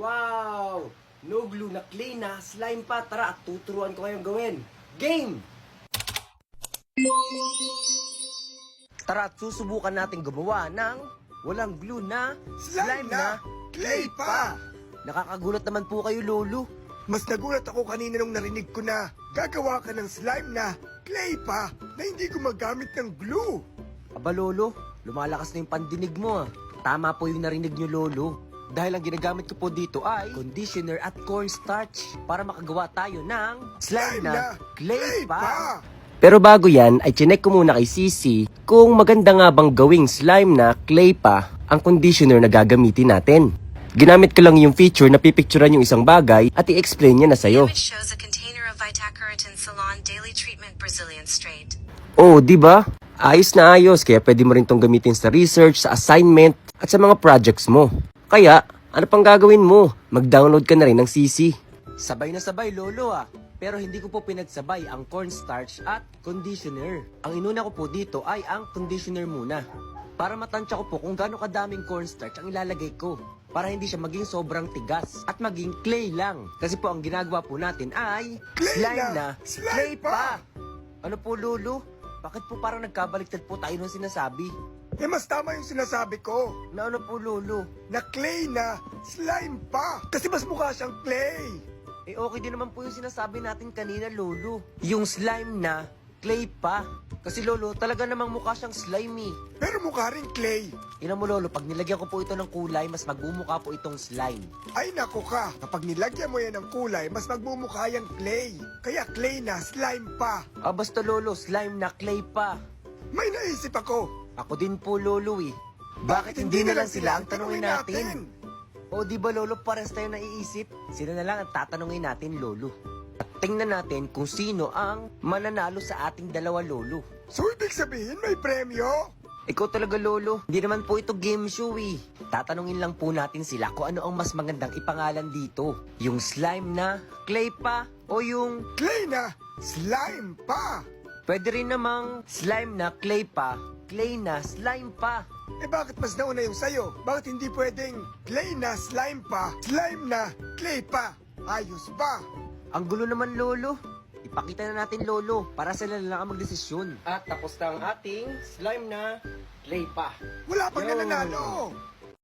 Wow! No glue na clay na, slime pa. Tara, tuturuan ko kayong gawin. Game! Tara, susubukan natin gumawa ng walang glue na Slime na clay pa. Nakakagulat naman po kayo, Lolo. Mas nagulat ako kanina nung narinig ko na gagawa ka ng slime na clay pa na hindi gumagamit ng glue. Aba, Lolo, lumalakas na yung pandinig mo ah. Tama po yung narinig nyo, Lolo. Dahil ang ginagamit ko po dito ay conditioner at cornstarch para makagawa tayo ng slime na clay pa. Pero bago yan, ay chinek ko muna kay Sisi kung maganda nga bang gawing slime na clay pa ang conditioner na gagamitin natin. Ginamit ko lang yung feature na pipicturan yung isang bagay at i-explain niya na sa'yo. Oh, di ba? Ayos na ayos, kaya pwede mo rin tong gamitin sa research, sa assignment, at sa mga projects mo. Kaya, ano pang gagawin mo? Mag-download ka na rin ng CC. Sabay na sabay, lolo ah. Pero hindi ko po pinagsabay ang cornstarch at conditioner. Ang inuna ko po dito ay ang conditioner muna. Para matansya ko po kung gaano kadaming cornstarch ang ilalagay ko. Para hindi siya maging sobrang tigas at maging clay lang. Kasi po ang ginagawa po natin ay Clay slime na, na, slime clay pa. pa. Ano po, Lolo? Bakit po parang nagkabaliktad po tayo ng sinasabi? Eh mas tama yung sinasabi ko Na ano po, Lolo? na clay na slime pa. Kasi mas mukha siyang clay. Eh okay din naman po yung sinasabi natin kanina, Lolo. Yung slime na clay pa. Kasi Lolo, talaga namang mukha siyang slimy. Pero mukha rin clay. Ina mo Lolo, pag nilagyan ko po ito ng kulay, mas magmumukha po itong slime. Ay nako ka, kapag nilagyan mo yan ng kulay, mas magmumukha yung clay. Kaya clay na slime pa. Ah, basta Lolo, slime na clay pa. May naisip ako. Ako din po, Lolo eh. Bakit, hindi na lang sila ang tanungin natin? O di ba Lolo, pares tayo naiisip? Sila na lang ang tatanungin natin, Lolo. At tingnan natin kung sino ang mananalo sa ating dalawa, Lolo. So ibig sabihin may premyo? Ikaw talaga, Lolo. Hindi naman po ito game show eh. Tatanungin lang po natin sila kung ano ang mas magandang ipangalan dito. Yung slime na clay pa o yung Clay na slime pa. pwede rin namang slime na clay pa, clay na slime pa. Eh bakit mas nauna yung sayo? Bakit hindi pwedeng clay na slime pa, slime na clay pa? Ayos ba? Ang gulo naman, Lolo. Ipakita na natin, Lolo, para sila na lang ang magdesisyon. At tapos na ang ating slime na clay pa. Wala pang Yo. nananalo.